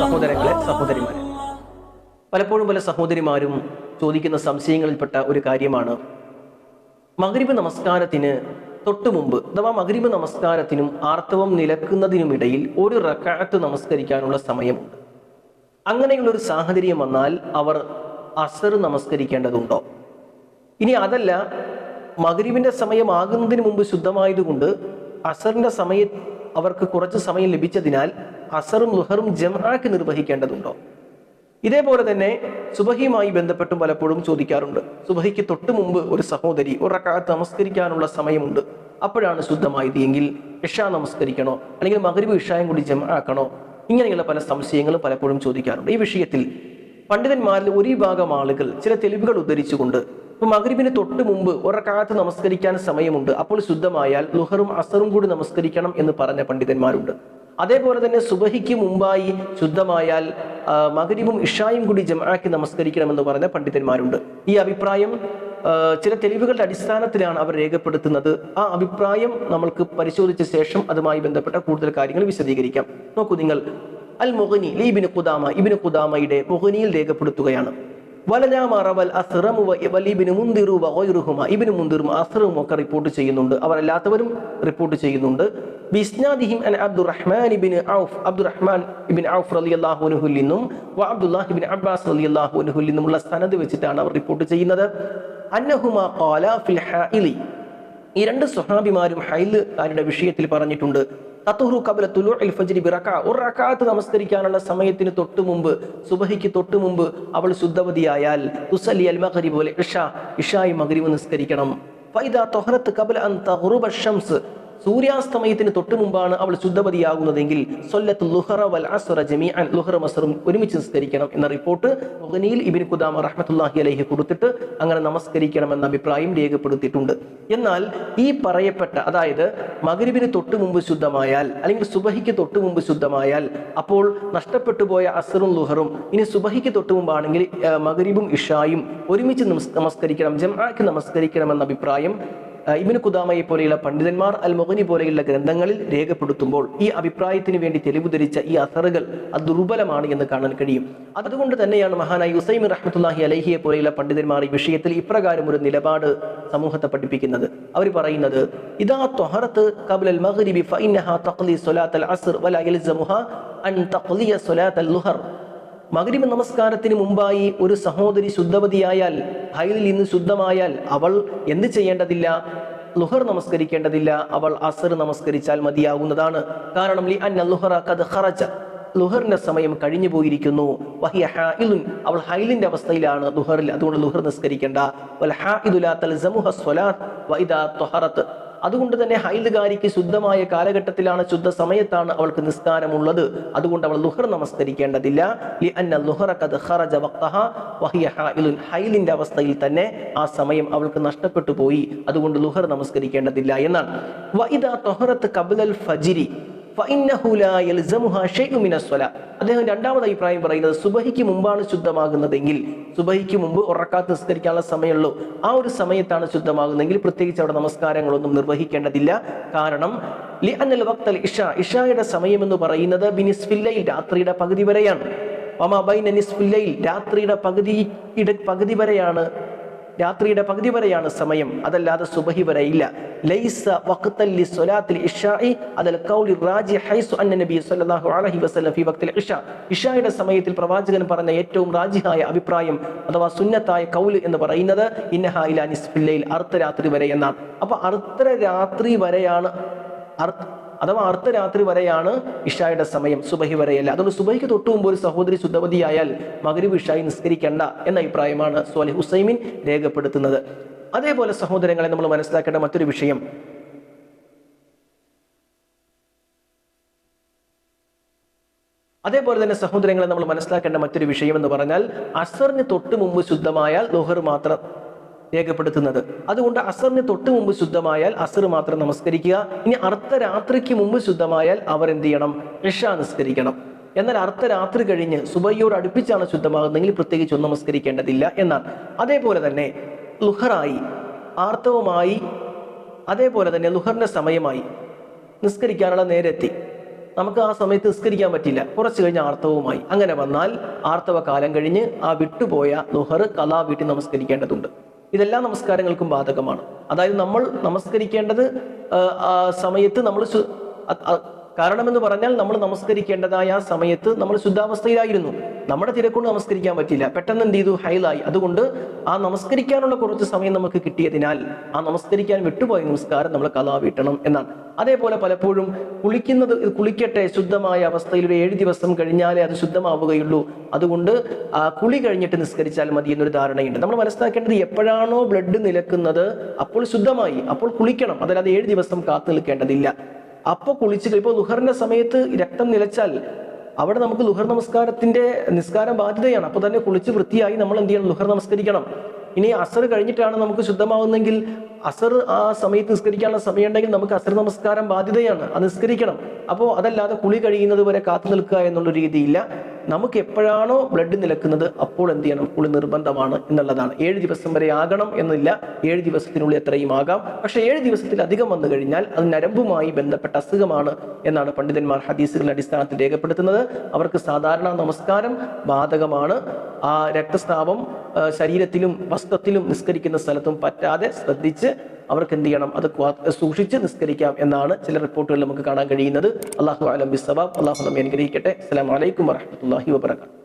സഹോദരങ്ങളെ സഹോദരിമാരെ. പലപ്പോഴും പല സഹോദരിമാരും ചോദിക്കുന്ന സംശയങ്ങളിൽപ്പെട്ട ഒരു കാര്യമാണ്. മഗ്രിബ് നമസ്കാരത്തിന് തൊട്ടു മുമ്പ് അഥവാ മഗ്രിബ് നമസ്കാരത്തിനും ആർത്തവം നിലക്കുന്നതിനുമിടയിൽ ഒരു റക്കാത്ത് നമസ്കരിക്കാനുള്ള സമയമുണ്ട് അങ്ങനെയുള്ള ഒരു സാഹചര്യം വന്നാൽ അവർ അസർ നമസ്കരിക്കേണ്ടതുണ്ടോ? ഇനി അതല്ല മഗ്രിബിന്റെ സമയമാകുന്നതിന് മുമ്പ് ശുദ്ധമായതുകൊണ്ട് അസറിന്റെ സമയം അവർക്ക് കുറച്ച് സമയം ലഭിച്ചതിനാൽ അസറും ലുഹറും ജമാക്ക് നിർവഹിക്കേണ്ടതുണ്ടോ? ഇതേപോലെ തന്നെ സുബഹിയുമായി ബന്ധപ്പെട്ടും പലപ്പോഴും ചോദിക്കാറുണ്ട്. സുബഹിക്ക് തൊട്ട് മുമ്പ് ഒരു സഹോദരി ഒരു റക്കാത്ത് നമസ്കരിക്കാനുള്ള സമയമുണ്ട്. അപ്പോഴാണ് ശുദ്ധമായത് എങ്കിൽ ഇഷ നമസ്കരിക്കണോ? അല്ലെങ്കിൽ മകരവ് ഇഷായും കൂടി ജമാക്കണോ ഇങ്ങനെയുള്ള പല സംശയങ്ങളും പലപ്പോഴും ചോദിക്കാറുണ്ട്. ഈ വിഷയത്തിൽ പണ്ഡിതന്മാരിൽ ഒരു വിഭാഗം ആളുകൾ ചില തെളിവുകൾ ഉദ്ധരിച്ചുകൊണ്ട് ഇപ്പൊ മകരിബിന് തൊട്ട് മുമ്പ് ഒരക്കാലത്ത് നമസ്കരിക്കാൻ സമയമുണ്ട്. അപ്പോൾ ശുദ്ധമായാൽ ലുഹറും അസറും കൂടി നമസ്കരിക്കണം എന്ന് പറഞ്ഞ പണ്ഡിതന്മാരുണ്ട്. അതേപോലെ തന്നെ സുബഹിക്ക് മുമ്പായി ശുദ്ധമായാൽ മകരിബും ഇഷായും കൂടി ജമാക്കി നമസ്കരിക്കണമെന്ന് പറഞ്ഞ പണ്ഡിതന്മാരുണ്ട്. ഈ അഭിപ്രായം ചില തെളിവുകളുടെ അടിസ്ഥാനത്തിലാണ് അവർ രേഖപ്പെടുത്തുന്നത്. ആ അഭിപ്രായം നമ്മൾക്ക് പരിശോധിച്ച ശേഷം അതുമായി ബന്ധപ്പെട്ട കൂടുതൽ കാര്യങ്ങൾ വിശദീകരിക്കാം. നോക്കൂ നിങ്ങൾ അൽ മൊഹനി ലീബിന് കുദാമ ഇബിന് കുദാമയുടെ മൊഹനിയിൽ രേഖപ്പെടുത്തുകയാണ്. ഒക്കെ റിപ്പോർട്ട് ചെയ്യുന്നുണ്ട്. അവരല്ലാത്തവരും റിപ്പോർട്ട് ചെയ്യുന്നുണ്ട്. ബിസ്നാദിഹിം അബ്ദുറഹ്മാൻ ഔഫ്. അബ്ദുറഹ്മാൻ ഔഫ് വ അബ്ബാസ് വെച്ചിട്ടാണ് അവർ റിപ്പോർട്ട് ചെയ്യുന്നത്. ഖാല ഫിൽ ഈ രണ്ട് സ്വഹാബിമാരും ഹൈലുകാരുടെ വിഷയത്തിൽ പറഞ്ഞിട്ടുണ്ട്. തത്തുഹു കബല തുലുഇൽ ഫജ്രി ബിറക ഒരു റക്കാത്ത് നമസ്കരിക്കാനുള്ള സമയത്തിന് തൊട്ട് മുമ്പ് സുബഹിക്ക് തൊട്ട് മുമ്പ് അവൾ ശുദ്ധവതിയായാൽ തുസലി അൽ മഹരി പോലെ ഇഷ ഇഷായി മകരിവ് നിസ്കരിക്കണം. ഫൈദാ തൊഹറത്ത് കബല അൻ തഗ്റുബ ഷംസ് സൂര്യാസ്തമയത്തിന് തൊട്ട് മുമ്പാണ് അവൾ ശുദ്ധപതിയാകുന്നതെങ്കിൽ സൊല്ലത്ത് ലുഹറ വൽ അസ്റ ജമീഅൻ. ലുഹറ മസറും ഒരുമിച്ച് നിസ്കരിക്കണം എന്ന റിപ്പോർട്ട് മുഹനിയിൽ ഇബിൻ കുദാമ റഹ്മത്തുല്ലാഹി അലഹി കൊടുത്തിട്ട് അങ്ങനെ നമസ്കരിക്കണം എന്ന അഭിപ്രായം രേഖപ്പെടുത്തിയിട്ടുണ്ട്. എന്നാൽ ഈ പറയപ്പെട്ട അതായത് മകരിബിന് തൊട്ട് മുമ്പ് ശുദ്ധമായാൽ അല്ലെങ്കിൽ സുബഹിക്ക് തൊട്ട് മുമ്പ് ശുദ്ധമായാൽ അപ്പോൾ നഷ്ടപ്പെട്ടു പോയ അസറും ലുഹറും ഇനി സുബഹിക്ക് തൊട്ട് മുമ്പാണെങ്കിൽ മകരീബും ഇഷായും ഒരുമിച്ച് നമസ്- നമസ്കരിക്കണം ജംആക്ക് നമസ്കരിക്കണം എന്ന അഭിപ്രായം ഇബിന് കുദാമയെ പോലെയുള്ള പണ്ഡിതന്മാർ അൽ മൊഹനി പോലെയുള്ള ഗ്രന്ഥങ്ങളിൽ രേഖപ്പെടുത്തുമ്പോൾ ഈ അഭിപ്രായത്തിന് വേണ്ടി തെളിവ് ധരിച്ച ഈ അസറുകൾ അത് ദുർബലമാണ് എന്ന് കാണാൻ കഴിയും. അതുകൊണ്ട് തന്നെയാണ് മഹാനായി ഉസൈമിൻ റഹ്മത്തുല്ലാഹി അലഹിയെ പോലെയുള്ള പണ്ഡിതന്മാർ ഈ വിഷയത്തിൽ ഇപ്രകാരം ഒരു നിലപാട് സമൂഹത്തെ പഠിപ്പിക്കുന്നത്. അവർ പറയുന്നത് ഇതാ തൊഹറത്ത് കബുലൽ തഖ്ലി അസ്ർ യൽസമുഹ അൻ തഖ്ലിയ മകരിബ് നമസ്കാരത്തിന് മുമ്പായി ഒരു സഹോദരി ശുദ്ധവതിയായാൽ ഹൈലിൽ നിന്ന് ശുദ്ധമായാൽ അവൾ എന്ത് ചെയ്യേണ്ടതില്ല? ലുഹർ നമസ്കരിക്കേണ്ടതില്ല. അവൾ അസർ നമസ്കരിച്ചാൽ മതിയാകുന്നതാണ്. കാരണം ലി അന്ന ലുഹറ ഖദ് ഖറജ. ലുഹറിന്റെ സമയം കഴിഞ്ഞു പോയിരിക്കുന്നു. വഹിയ അവൾ ഹൈലിന്റെ അവസ്ഥയിലാണ് ലുഹറിൽ. അതുകൊണ്ട് ലുഹർ നിസ്കരിക്കേണ്ട. വൽ അതുകൊണ്ട് തന്നെ ഹൈദുകാരിക്ക് ശുദ്ധമായ കാലഘട്ടത്തിലാണ് ശുദ്ധ സമയത്താണ് അവൾക്ക് നിസ്കാരമുള്ളത്. അതുകൊണ്ട് അവൾ ലുഹർ നമസ്കരിക്കേണ്ടതില്ല. ഹൈലിന്റെ അവസ്ഥയിൽ തന്നെ ആ സമയം അവൾക്ക് നഷ്ടപ്പെട്ടു പോയി. അതുകൊണ്ട് ലുഹർ നമസ്കരിക്കേണ്ടതില്ല എന്നാണ്. അദ്ദേഹം രണ്ടാമത് അഭിപ്രായം പറയുന്നത് സുബഹിക്ക് മുമ്പാണ് ശുദ്ധമാകുന്നതെങ്കിൽ സുബഹിക്ക് മുമ്പ് ഉറക്കാത്ത് നിസ്കരിക്കാനുള്ള സമയമുള്ളൂ. ആ ഒരു സമയത്താണ് ശുദ്ധമാകുന്നതെങ്കിൽ പ്രത്യേകിച്ച് അവിടെ നമസ്കാരങ്ങളൊന്നും നിർവഹിക്കേണ്ടതില്ല. കാരണം ലിഅനൽ വക്തൽ ഇഷ ഇഷായുടെ സമയം എന്ന് പറയുന്നത് ബിനിസ്ഫില്ലയിൽ രാത്രിയുടെ പകുതി വരെയാണ്. വമാ ബൈന നിസ്ഫില്ലയിൽ രാത്രിയുടെ പകുതി പകുതി വരെയാണ് രാത്രിയുടെ പകുതി വരെയാണ് സമയം. അതല്ലാതെ സുബഹി വരെ ഇല്ല. ലൈസ വഖ്തല്ലി ലിസ്വലാത്തിൽ ഇഷാഇ അദൽ ഖൗലി റാജി ഹൈസു അന്ന നബി സല്ലല്ലാഹു അലൈഹി വസല്ലം ഫി വഖ്തിൽ ഇഷാ. ഇഷായുടെ സമയത്തിൽ പ്രവാചകൻ പറഞ്ഞ ഏറ്റവും റാജിഹായ അഭിപ്രായം അഥവാ സുന്നത്തായ കൗൽ എന്ന് പറയുന്നത് ഇന്നഹ ഇലാ നിസ്ഫിൽ ലൈൽ അർദ്ധരാത്രി വരെ എന്നാണ്. അപ്പോൾ അർദ്ധരാത്രി വരെയാണ് അർദ്ധ അഥവാ അർദ്ധരാത്രി വരെയാണ് ഇഷായുടെ സമയം സുബഹി വരെയല്ല. അതുകൊണ്ട് സുബഹിക്ക് തൊട്ട് മുമ്പ് ഒരു സഹോദരി ശുദ്ധവതിയായാൽ മകരീബ് ഇഷായി നിസ്കരിക്കേണ്ട എന്ന അഭിപ്രായമാണ് സോലി ഹുസൈമിൻ രേഖപ്പെടുത്തുന്നത്. അതേപോലെ സഹോദരങ്ങളെ നമ്മൾ മനസ്സിലാക്കേണ്ട മറ്റൊരു വിഷയം. അതേപോലെ തന്നെ സഹോദരങ്ങളെ നമ്മൾ മനസ്സിലാക്കേണ്ട മറ്റൊരു വിഷയം എന്ന് പറഞ്ഞാൽ അസറിന് തൊട്ട് മുമ്പ് ശുദ്ധമായാൽ ലോഹർ മാത്രം രേഖപ്പെടുത്തുന്നത്. അതുകൊണ്ട് അസറിന് തൊട്ട് മുമ്പ് ശുദ്ധമായാൽ അസർ മാത്രം നമസ്കരിക്കുക. ഇനി അർദ്ധരാത്രിക്ക് മുമ്പ് ശുദ്ധമായാൽ അവർ എന്ത് ചെയ്യണം? ഇഷ നിസ്കരിക്കണം. എന്നാൽ അർദ്ധരാത്രി കഴിഞ്ഞ് സുബയ്യോട് അടുപ്പിച്ചാണ് ശുദ്ധമാകുന്നതെങ്കിൽ പ്രത്യേകിച്ച് ഒന്നും നമസ്കരിക്കേണ്ടതില്ല എന്നാണ്. അതേപോലെ തന്നെ ലുഹറായി ആർത്തവമായി അതേപോലെ തന്നെ ലുഹറിന്റെ സമയമായി നിസ്കരിക്കാനുള്ള നേരെത്തി. നമുക്ക് ആ സമയത്ത് നിസ്കരിക്കാൻ പറ്റില്ല. കുറച്ച് കഴിഞ്ഞ് ആർത്തവുമായി അങ്ങനെ വന്നാൽ ആർത്തവ കാലം കഴിഞ്ഞ് ആ വിട്ടുപോയ ലുഹർ കലാ വീട്ടിൽ നമസ്കരിക്കേണ്ടതുണ്ട്. ഇതെല്ലാ നമസ്കാരങ്ങൾക്കും ബാധകമാണ്. അതായത് നമ്മൾ നമസ്കരിക്കേണ്ടത് സമയത്ത് നമ്മൾ കാരണമെന്ന് പറഞ്ഞാൽ നമ്മൾ നമസ്കരിക്കേണ്ടതായ ആ സമയത്ത് നമ്മൾ ശുദ്ധാവസ്ഥയിലായിരുന്നു. നമ്മുടെ തിരക്കൊണ്ട് നമസ്കരിക്കാൻ പറ്റില്ല. പെട്ടെന്ന് എന്ത് ചെയ്തു? ഹൈലായി. അതുകൊണ്ട് ആ നമസ്കരിക്കാനുള്ള കുറച്ച് സമയം നമുക്ക് കിട്ടിയതിനാൽ ആ നമസ്കരിക്കാൻ വിട്ടുപോയ നമസ്കാരം നമ്മൾ കലാ വീട്ടണം എന്നാണ്. അതേപോലെ പലപ്പോഴും കുളിക്കുന്നത് കുളിക്കട്ടെ ശുദ്ധമായ അവസ്ഥയിൽ ഒരു ഏഴ് ദിവസം കഴിഞ്ഞാലേ അത് ശുദ്ധമാവുകയുള്ളൂ. അതുകൊണ്ട് ആ കുളി കഴിഞ്ഞിട്ട് നിസ്കരിച്ചാൽ മതി എന്നൊരു ധാരണയുണ്ട്. നമ്മൾ മനസ്സിലാക്കേണ്ടത് എപ്പോഴാണോ ബ്ലഡ് നിലക്കുന്നത് അപ്പോൾ ശുദ്ധമായി അപ്പോൾ കുളിക്കണം. അതല്ലാതെ ഏഴ് ദിവസം കാത്തു നിൽക്കേണ്ടതില്ല. അപ്പൊ കുളിച്ച് ഇപ്പോൾ ലുഹറിന്റെ സമയത്ത് രക്തം നിലച്ചാൽ അവിടെ നമുക്ക് ലുഹർ നമസ്കാരത്തിന്റെ നിസ്കാരം ബാധ്യതയാണ്. അപ്പൊ തന്നെ കുളിച്ച് വൃത്തിയായി നമ്മൾ എന്ത് ചെയ്യണം? ലുഹർ നമസ്കരിക്കണം. ഇനി അസർ കഴിഞ്ഞിട്ടാണ് നമുക്ക് ശുദ്ധമാവുന്നെങ്കിൽ അസർ ആ സമയത്ത് നിസ്കരിക്കാനുള്ള സമയം ഉണ്ടെങ്കിൽ നമുക്ക് അസർ നമസ്കാരം ബാധ്യതയാണ്. അത് നിസ്കരിക്കണം. അപ്പോൾ അതല്ലാതെ കുളി കഴിയുന്നത് വരെ കാത്തു നിൽക്കുക എന്നുള്ള രീതിയില്ല. നമുക്ക് എപ്പോഴാണോ ബ്ലഡ് നിലക്കുന്നത് അപ്പോൾ എന്ത് ചെയ്യണം? കുളി നിർബന്ധമാണ് എന്നുള്ളതാണ്. ഏഴ് ദിവസം വരെ ആകണം എന്നില്ല ഏഴ് ദിവസത്തിനുള്ളിൽ എത്രയും ആകാം. പക്ഷേ ഏഴ് ദിവസത്തിൽ അധികം വന്നു കഴിഞ്ഞാൽ അത് നരമ്പുമായി ബന്ധപ്പെട്ട അസുഖമാണ് എന്നാണ് പണ്ഡിതന്മാർ ഹദീസുകളുടെ അടിസ്ഥാനത്തിൽ രേഖപ്പെടുത്തുന്നത്. അവർക്ക് സാധാരണ നമസ്കാരം ബാധകമാണ്. ആ രക്തസ്രാവം ശരീരത്തിലും വസ്ത്രത്തിലും നിസ്കരിക്കുന്ന സ്ഥലത്തും പറ്റാതെ ശ്രദ്ധിച്ച് അവർക്ക് എന്ത് ചെയ്യണം? അത് സൂക്ഷിച്ച് നിസ്കരിക്കാം എന്നാണ് ചില റിപ്പോർട്ടുകളിൽ നമുക്ക് കാണാൻ കഴിയുന്നത്. അള്ളാഹു അലം ബിസബാബ് അള്ളാഹു നമ്മെ അനുഗ്രഹിക്കട്ടെ. അസ്സലാമു അലൈക്കും വറഹ്മത്തുള്ളാഹി വബറകാതുഹു.